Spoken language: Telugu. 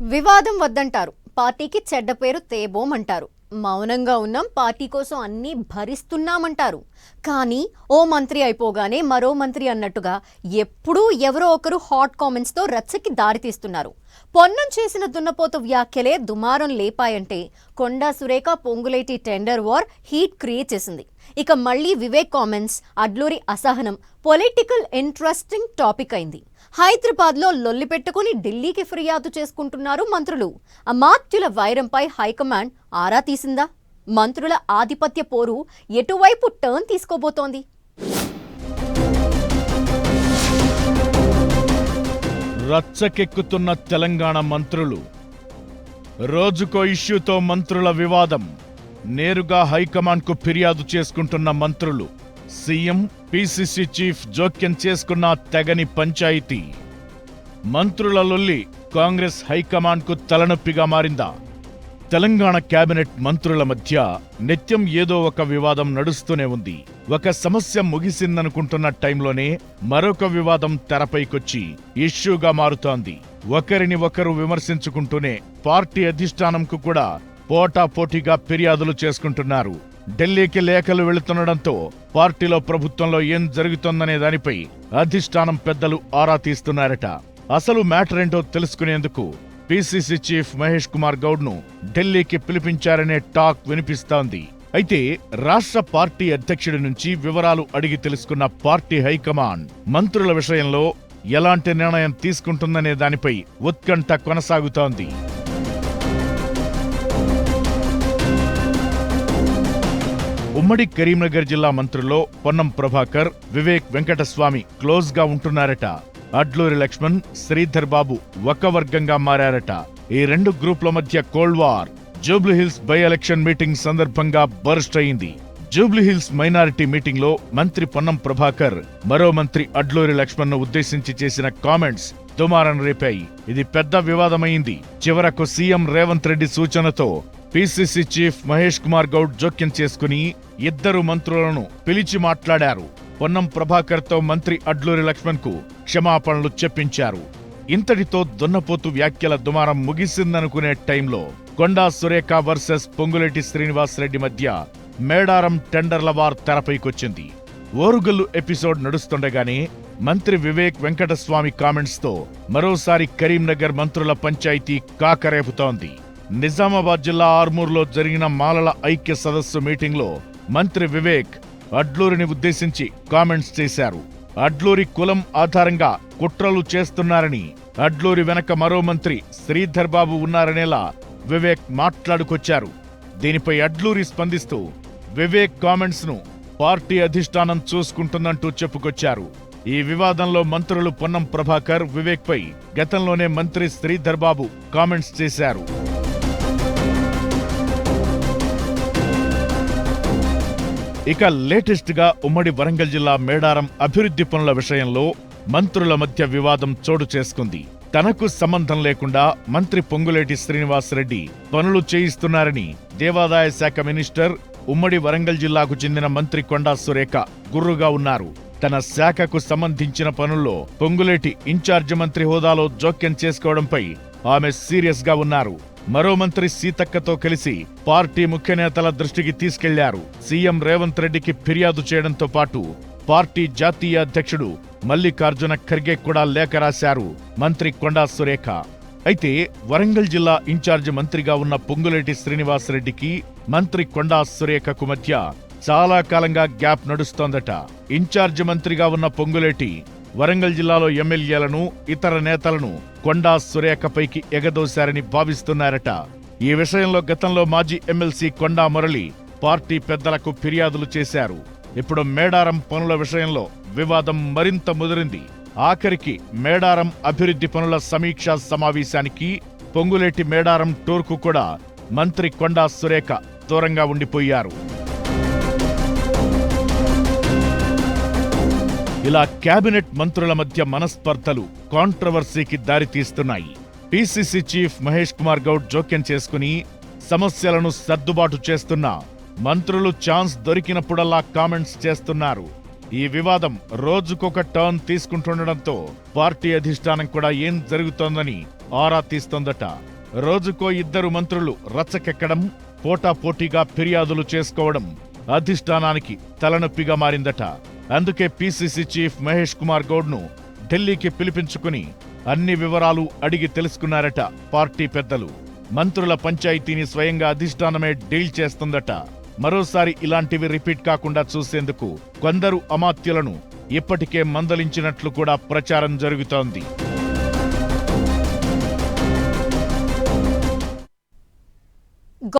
వివాదం వద్దంటారు. పార్టీకి చెడ్డ పేరు తేబోమంటారు. మౌనంగా ఉన్నాం పార్టీ కోసం అన్నీ భరిస్తున్నామంటారు. కానీ ఓ మంత్రి అయిపోగానే మరో మంత్రి అన్నట్టుగా ఎప్పుడూ ఎవరో ఒకరు హాట్ కామెంట్స్తో రచ్చకి దారితీస్తున్నారు పొన్నం చేసిన దున్నపోత వ్యాఖ్యలే దుమారం లేపాయంటే Konda Surekha Ponguleti tender war heat create చేసింది. ఇక మళ్ళీ వివేక్ కామెంట్స్ అడ్లూరి అసహనం పొలిటికల్ ఇంట్రెస్టింగ్ టాపిక్ అయింది. హైదరాబాద్లో లొల్లి పెట్టుకుని ఢిల్లీకి ఫిర్యాదు చేసుకుంటున్నారు మంత్రులు. అమాత్యుల వైరంపై హైకమాండ్ ఆరా తీసిందా? మంత్రుల ఆధిపత్య పోరు ఎటువైపు టర్న్ తీసుకోబోతోంది? రచ్చకెక్కుతున్న తెలంగాణ మంత్రులు. రోజుకో ఇష్యూతో మంత్రుల వివాదం. నేరుగా హైకమాండ్కు ఫిర్యాదు చేసుకుంటున్న మంత్రులు సీఎం పిసిసి చీఫ్ జోక్యం చేసుకున్న తెగని పంచాయతీ. మంత్రుల లొల్లి కాంగ్రెస్ హైకమాండ్కు తలనొప్పిగా మారిందా? తెలంగాణ కేబినెట్ మంత్రుల మధ్య నిత్యం ఏదో ఒక వివాదం నడుస్తూనే ఉంది. ఒక సమస్య ముగిసిందనుకుంటున్న టైంలోనే మరొక వివాదం తెరపైకొచ్చి ఇష్యూగా మారుతోంది. ఒకరిని ఒకరు విమర్శించుకుంటూనే పార్టీ అధిష్టానంకు కూడా పోటాపోటీగా ఫిర్యాదులు చేసుకుంటున్నారు. ఢిల్లీకి లేఖలు వెళుతుండడంతో పార్టీలో ప్రభుత్వంలో ఏం జరుగుతోందనే దానిపై అధిష్టానం పెద్దలు ఆరా తీస్తున్నారట. అసలు మ్యాటర్ ఏంటో తెలుసుకునేందుకు పిసిసి చీఫ్ మహేష్ కుమార్ గౌడ్ను ఢిల్లీకి పిలిపించారనే టాక్ వినిపిస్తోంది. అయితే రాష్ట్ర పార్టీ అధ్యక్షుడి నుంచి వివరాలు అడిగి తెలుసుకున్న పార్టీ హైకమాండ్ మంత్రుల విషయంలో ఎలాంటి నిర్ణయం తీసుకుంటుందనే దానిపై ఉత్కంఠ కొనసాగుతోంది. ఉమ్మడి కరీంనగర్ జిల్లా మంత్రుల్లో పొన్నం ప్రభాకర్ వివేక్ వెంకటస్వామి క్లోజ్గా ఉంటున్నారట. అడ్లూరి లక్ష్మణ్ శ్రీధర్ బాబు ఒక వర్గంగా మారారట. ఈ రెండు గ్రూప్ల మధ్య cold war Jubilee Hills by election meeting సందర్భంగా బర్స్ట్ అయింది. జూబ్లీహిల్స్ మైనారిటీ మీటింగ్లో మంత్రి పొన్నం ప్రభాకర్ మరో మంత్రి అడ్లూరి లక్ష్మణ్ను ఉద్దేశించి చేసిన కామెంట్స్ దుమారం రేపాయి. ఇది పెద్ద వివాదమైంది. చివరకు సీఎం రేవంత్ రెడ్డి సూచనతో పిసిసి చీఫ్ మహేష్ కుమార్ గౌడ్ జోక్యం చేసుకుని ఇద్దరు మంత్రులను పిలిచి మాట్లాడారు. పొన్నం ప్రభాకర్తో మంత్రి అడ్లూరి లక్ష్మణ్కు క్షమాపణలు చెప్పించారు. ఇంతటితో దున్నపోతు వ్యాఖ్యల దుమారం ముగిసిందనుకునే టైంలో కొండా సురేఖ వర్సెస్ పొంగులేటి శ్రీనివాసరెడ్డి మధ్య మేడారం టెండర్ల వార్ తెరపైకొచ్చింది. ఓరుగల్లు ఎపిసోడ్ నడుస్తుండగానే మంత్రి వివేక్ వెంకటస్వామి కామెంట్స్తో మరోసారి కరీంనగర్ మంత్రుల పంచాయతీ కాకరేపుతోంది. నిజామాబాద్ జిల్లా ఆర్మూర్లో జరిగిన మాలల ఐక్య సదస్సు మీటింగ్లో మంత్రి వివేక్ అడ్లూరిని ఉద్దేశించి కామెంట్స్ చేశారు. అడ్లూరి కులం ఆధారంగా కుట్రలు చేస్తున్నారని అడ్లూరి వెనక మరో మంత్రి శ్రీధర్ బాబు ఉన్నారనేలా వివేక్ మాట్లాడుకొచ్చారు. దీనిపై అడ్లూరి స్పందిస్తూ వివేక్ కామెంట్స్ను పార్టీ అధిష్టానం చూసుకుంటుందంటూ చెప్పుకొచ్చారు. ఈ వివాదంలో మంత్రులు పొన్నం ప్రభాకర్ వివేక్పై గతంలోనే మంత్రి శ్రీధర్ బాబు కామెంట్స్ చేశారు. ఇక లేటెస్ట్గా ఉమ్మడి వరంగల్ జిల్లా మేడారం అభివృద్ధి పనుల విషయంలో మంత్రుల మధ్య వివాదం చోటు చేసుకుంది. తనకు సంబంధం లేకుండా మంత్రి పొంగులేటి శ్రీనివాసరెడ్డి పనులు చేయిస్తున్నారని దేవాదాయ శాఖ మినిస్టర్ ఉమ్మడి వరంగల్ జిల్లాకు చెందిన మంత్రి కొండా సురేఖ గుర్రుగా ఉన్నారు. తన శాఖకు సంబంధించిన పనుల్లో పొంగులేటి ఇన్ఛార్జి మంత్రి హోదాలో జోక్యం చేసుకోవడంపై ఆమె సీరియస్గా ఉన్నారు. మరో మంత్రి సీతక్కతో కలిసి పార్టీ ముఖ్య నేతల దృష్టికి తీసుకెళ్ళారు. సీఎం రేవంత్ రెడ్డికి ఫిర్యాదు చేయడంతో పాటు పార్టీ జాతీయ అధ్యక్షుడు మల్లికార్జున ఖర్గే కూడా లేఖ రాశారు. మంత్రి కొండా సురేఖ. అయితే వరంగల్ జిల్లా ఇన్ఛార్జ్ మంత్రిగా ఉన్న పొంగులేటి శ్రీనివాసరెడ్డికి మంత్రి కొండా సురేఖకు మధ్య చాలా కాలంగా గ్యాప్ నడుస్తోందట. ఇన్ఛార్జ్ మంత్రిగా ఉన్న పొంగులేటి వరంగల్ జిల్లాలో ఎమ్మెల్యేలను ఇతర నేతలను కొండా సురేఖపైకి ఎగదోశారని భావిస్తున్నారట. ఈ విషయంలో గతంలో మాజీ ఎమ్మెల్సీ కొండా మురళి పార్టీ పెద్దలకు ఫిర్యాదులు చేశారు. ఇప్పుడు మేడారం పనుల విషయంలో వివాదం మరింత ముదిరింది. ఆఖరికి మేడారం అభివృద్ధి పనుల సమీక్షా సమావేశానికి పొంగులేటి మేడారం టూర్కు కూడా మంత్రి కొండా సురేఖ దూరంగా ఉండిపోయారు. ఇలా కేబినెట్ మంత్రుల మధ్య మనస్పర్ధలు కాంట్రవర్సీకి దారితీస్తున్నాయి పిసిసి చీఫ్ మహేష్ కుమార్ గౌడ్ జోక్యం చేసుకుని సమస్యలను సర్దుబాటు చేస్తున్నా మంత్రులు ఛాన్స్ దొరికినప్పుడల్లా కామెంట్స్ చేస్తున్నారు. ఈ వివాదం రోజుకొక టర్న్ తీసుకుంటుండడంతో పార్టీ అధిష్టానం కూడా ఏం జరుగుతోందని ఆరా తీస్తోందట. రోజుకో ఇద్దరు మంత్రులు రచ్చకెక్కడం పోటాపోటీగా ఫిర్యాదులు చేసుకోవడం అధిష్టానానికి తలనొప్పిగా మారిందట. అందుకే పీసీసీ చీఫ్ మహేష్ కుమార్ గౌడ్ను ఢిల్లీకి పిలిపించుకుని అన్ని వివరాలు అడిగి తెలుసుకున్నారట పార్టీ పెద్దలు. మంత్రుల పంచాయతీని స్వయంగా అధిష్టానమే డీల్ చేస్తుందట. మరోసారి ఇలాంటివి రిపీట్ కాకుండా చూసేందుకు కొందరు అమాత్యులను ఇప్పటికే మందలించినట్లు కూడా ప్రచారం జరుగుతోంది.